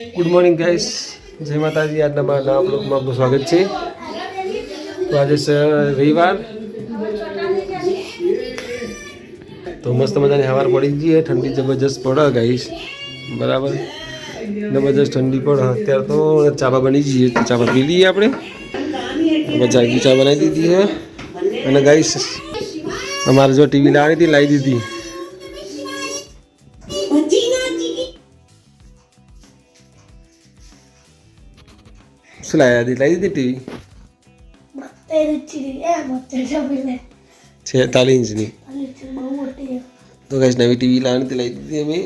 Good morning guys જય માતાજી. આજના મારા નવા બ્લોગમાં આપનું સ્વાગત છે. તો આજે રવિવાર. તો મસ્ત મજાની હવાર પડી ગઈ ઠંડી જબરજસ્ત પડે ગાઈસ બરાબર? જબરજસ્ત ઠંડી પડે. અત્યારે તો ચાબા બની જઈએ તો ચાબા પી લઈએ આપણે. જાગી ચા બનાવી દીધી છે. અને ગાઈસ અમારે જો ટીવી લાવી હતી, લાવી દીધી. શું લાવ્યા હતી લાવી દીધી ટીવી છેતાલીસ ઇંચની તો કઈ નવી ટીવી લાવવાની તે લઈ દીધી અમે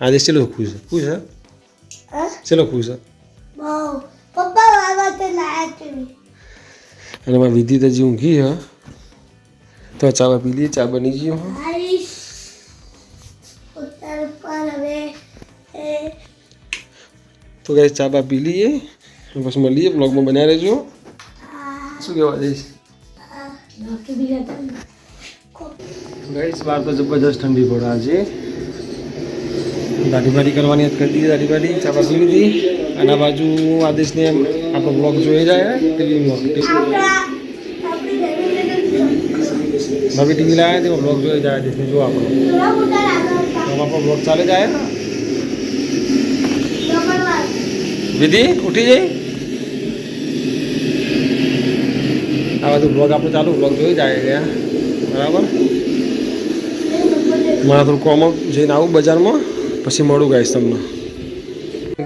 આદેશ ચલો ખુશ ખુશ છે ચલો ખુશ પપ્પા વાવા તે લાયા છે અને એમાં વિધિ તો જે ઊંઘી હ તો ચા પી લઈએ ચા બની ગઈ હો તો કઈ ચા પી લઈએ અને પછી મળીએ બ્લોગમાં બન્યા રહેજો શું કહેવા જઈશ તો ગઈશ બહાર તો જબરજસ્ત ઠંડી પડે આજે દાઢી બાઢી કરવાની જ કરી દીધી દાઢી બાઢી ચા બા લીધી અને બાજુ આદેશને આપણો બ્લોગ જોઈ જાય ટીવી બ્લોગ આપણા આપણી જમીન નવી ટીવી લાવ્યા તેમાં બ્લોગ જોઈ જાય આદેશને જો આપણો તો આપણો બ્લોગ ચાલે જાય ને વિધિ ઉઠી જઈ આ બધું બ્લોગ આપણું ચાલુ બ્લોગ જોઈ જાય ગયા બરાબર? મારા થોડું કોમ જઈને આવું બજારમાં, પછી મળું ગાઈશ તમને.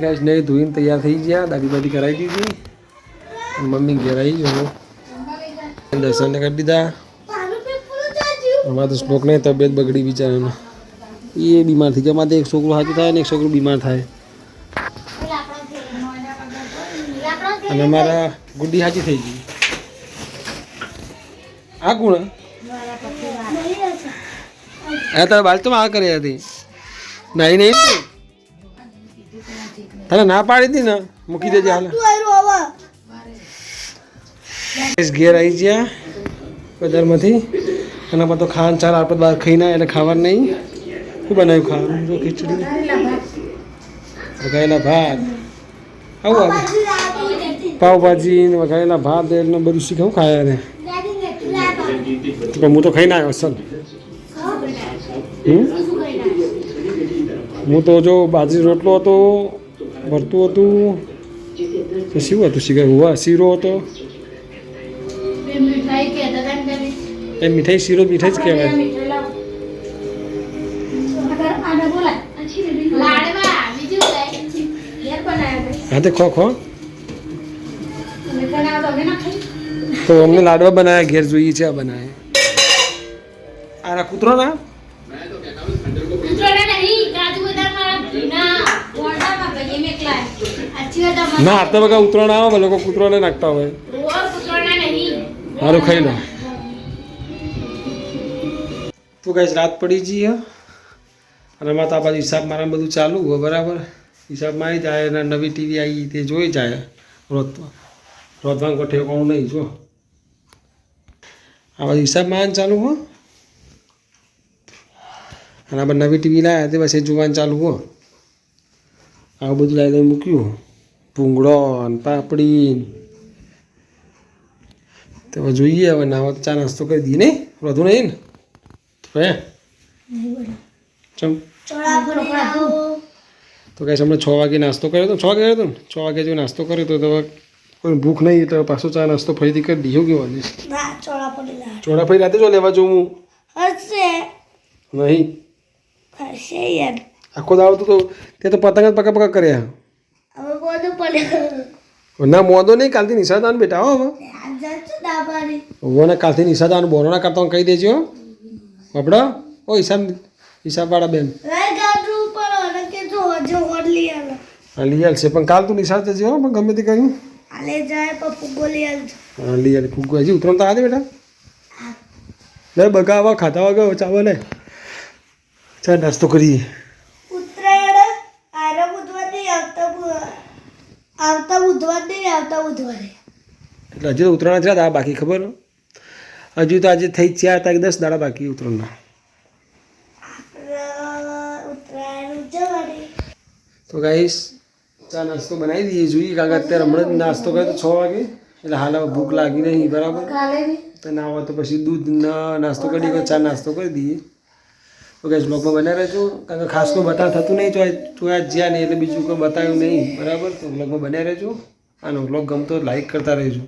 ગાઈશ નહીં ધોઈને તૈયાર થઈ ગયા, દાદી બાદી કરાવી દીધી. મમ્મી ઘેર આવી ગયો દર્શનને કરી દીધા. અમારા તો ચાજ્યું નહીં, તબિયત બગડી બિચારાને. એ બીમાર થઈ ગયા. અમારે એક છોકરો સાચું થાય ને એક છોકરો બીમાર થાય. અને અમારા ગુડ્ડી સાચી થઈ ગઈ. આ કોણ આ તારા બાલ તો આ કરી હતી. નહીં નહીં તું. તને ના પાડી હતી ને? મૂકી દેજે હાલ. ઘેર આવી ગયા બજારમાંથી. અને પર તો ખાન ચાલ આપણે બહાર ખાઈ ના એટલે ખાવાનું નહીં. શું બનાવ્યું ખાવાનું? જો ખીચડી. વઘાયેલા ભાત. આવું આવે. પાવભાજી ને વઘારેલા ભાત એટલે બધું શીખવું ખાયા ને તો હું તો ખાઈને આવ્યો, સર. હું તો જો બાજરી રોટલો હતો, ભરતું હતું શું હતું શીખર હુવા શીરો હતો. એ મીઠાઈ શીરો મીઠાઈ જ કહેવાય. હા, તે ખો ખો. તો અમને લાડવા બનાવ્યા ઘેર જોઈએ છે આ બનાવે આ કૂતરો ના ના હાથે બગા ઉતરાણ આવે લોકો કૂતરોને નાખતા હોય. સારું ખાઈ લો. તો કઈ રાત પડી જઈએ અને અમારા તો આ બાજુ હિસાબ મારા બધું ચાલુ હોય બરાબર? હિસાબમાં આવી જાય અને નવી ટીવી આવી તે જોઈ જાય. રોધવા રોધવાનું કોઈ કોણ નહીં જો. આ બાજુ હિસાબમાં આવે ચાલુ હો. અને આપણે નવી ટીવી લાવ્યા તે પછી જોવાનું ચાલુ હો. આવું બધું લાવી દઈ મૂક્યું. ભૂંગળો ને પાપડી તો હવે જોઈએ હવે નાવા તો ચા નાસ્તો કરી દઈએ નહીં? વધુ નહીં ને? ચમ. તો કઈ હમણાં છ વાગે નાસ્તો કર્યો હતો છ વાગે કર્યો હતો ને? છ વાગે જો નાસ્તો કર્યો હતો તો હવે કોઈ ભૂખ નહીં એટલે પાછો ચા નાસ્તો ફરીથી કરી દઈએ કે વાગે ચોળા ફરી રાતે જો લેવા જવું હું? હશે. નહીં. હશે યાર. આખો દાવ તો તે તો પતંગ જ પકા પકા કર્યા. હવે મોદો પડ્યો. ના મોદો નહીં કાલથી નિશાદાન બેટા હો હવે ને ઓને કાલથી નિશાદાન બોરોના કરતા કહી દેજો બબડો ઓ હિસાબ હિસાબવાળા બેન. લઈ આવશે પણ કાલ તું નિશાળ જજે હો પણ ગમે તે કર્યું હાલે જાય પપ્પુ ગોલી આલજો. હા લઈ આવે ફૂગ હજી ઉતરણ તો આવે બેટા. લે બગાવા ખાતા વગર ચાવો લે. ચાલ નાસ્તો કરીએ. ઉત્તરાયણ આરા બુધવાર આવતા આવતા બુધવાર આવતા બુધવારે. એટલે હજી તો ઉતરાણ થયા હતા બાકી ખબર? હજુ તો આજે થઈ જ તારીખ દસ દાડા બાકી ઉત્તરાયણ ઉજવવાની તો ગાઈસ ચા નાસ્તો બનાવી દઈએ જોઈએ કારણ કે અત્યારે હમણાં જ નાસ્તો કર્યો તો છ વાગે એટલે હાલ હવે ભૂખ લાગી નહીં બરાબર? તો ના હોય તો પછી દૂધ નાસ્તો કરી દઈએ ચા નાસ્તો કરી દઈએ. ઓકે ગાઈસ બ્લોગમાં બનાવી રહેજો કારણ કે ખાસ કોઈ બતાવ થતું નહીં તો જોયા જ્યાં નહીં એટલે બીજું કોઈ બતાવ્યું નહીં બરાબર? તો બ્લોગમાં બનાવી રહેજો. આનો બ્લોગ ગમતો લાઈક કરતા રહેજો.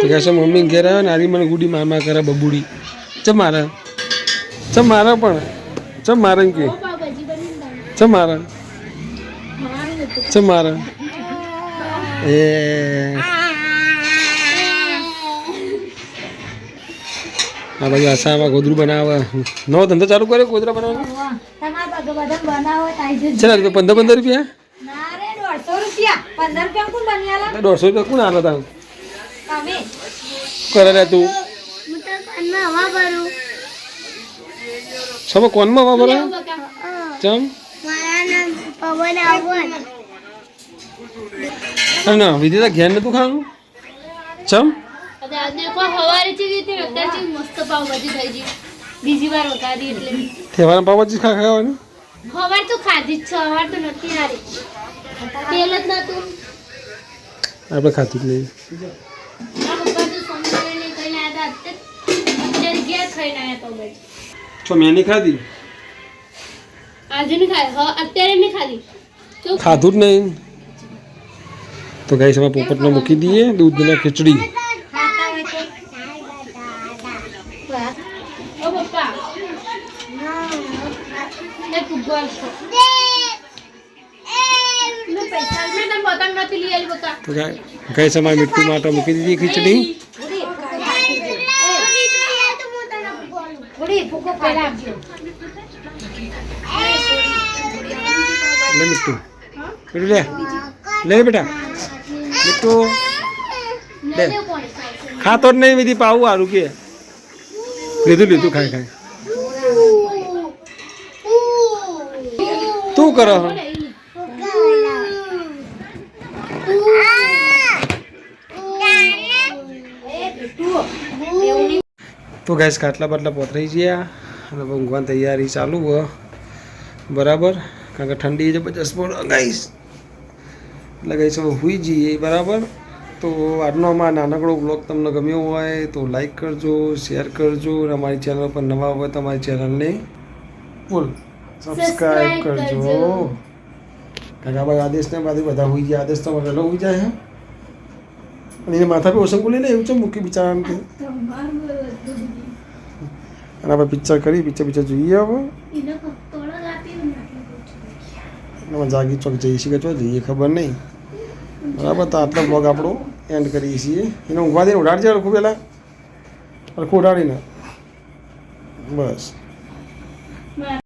તો કહેશે મમ્મી ઘેર આવે ને આરી મને ગુડી માર કરે બબુડી. ચમ મારે? ચમ મારે પણ? ચમ મારે કે? ચમ મારે? ચમ મારે? એ. આ બાજુ આસામાં ગોદરું બનાવે નવો ધંધો ચાલુ કર્યો ગોદરા બનાવવાનો? છે ને પંદર પંદર રૂપિયા? દોઢસો રૂપિયા. કોણ આલો તા તમે. કરે રે તું. હું કોનમાં કાનમાં હવા ભરું. સબ કોનમાં વાપરો ચમ? મારા નામ પવન આવન અરે ના વિધિતા ઘેર નતું ખાવાનું? ચમ? મસ્ત પાવભાજી ખા ખાવાનું? હવાર તો ખાધી જ છે હવાર તો નથી હારી તેલ જ નતું. આપણે ખાતું જ નહીં. તો મેં નહીં ખાધી? આજે નહીં ખાધી હા અત્યારે નહીં ખાધી. તો ખાધું જ નહીં. તો ગાઈસ અમે પોપટમાં મૂકી દઈએ. ખીચડી. લઈ આવી પપ્પા તો ગાઈસ, અમારે મીઠું માટે મૂકી દીધી ખીચડી. લે મીઠું. લે બેટા. લે લે ખાતો જ નહીં વિધિ પાવું સારું કે. લીધું લીધું ખાઈ ખાઈ. તું કરો. તો ગેસ ખાટલા બાટલા પોતરાઈ ગયા. અને ઊંઘવાની તૈયારી ચાલુ હ. બરાબર? કારણ કે ઠંડી જબરજસ્ત ગાઈશ એટલે ગાઈશ હવે હુઈ જઈએ. બરાબર? તો આજનો અમારો નાનકડો બ્લોગ તમને ગમ્યો હોય તો લાઈક કરજો શેર કરજો અને અમારી ચેનલ પર નવા હોય તો અમારી ચેનલને બોલ સબસ્ક્રાઈબ કરજો. કારણ કે ભાઈ આદેશને બાદ બધા હોઈ જાય આદેશ તો વહેલો હોઈ જાય હે? અને એને માથા પર ઓછું બોલીને એવું છે મૂકી બિચારાને કે? અને આપણે પિક્ચર કરી પિક્ચર પિક્ચર જોઈએ હવે. જાગી ચોક જઈ શકે ચો જઈએ ખબર નહીં. બરાબર, તો આટલો બ્લોગ આપણો એન્ડ કરીએ છીએ. એને ઊંઘવા દઈને ઉડાડજે હરખું પહેલાં. હરખું ઉડાડીને. બસ.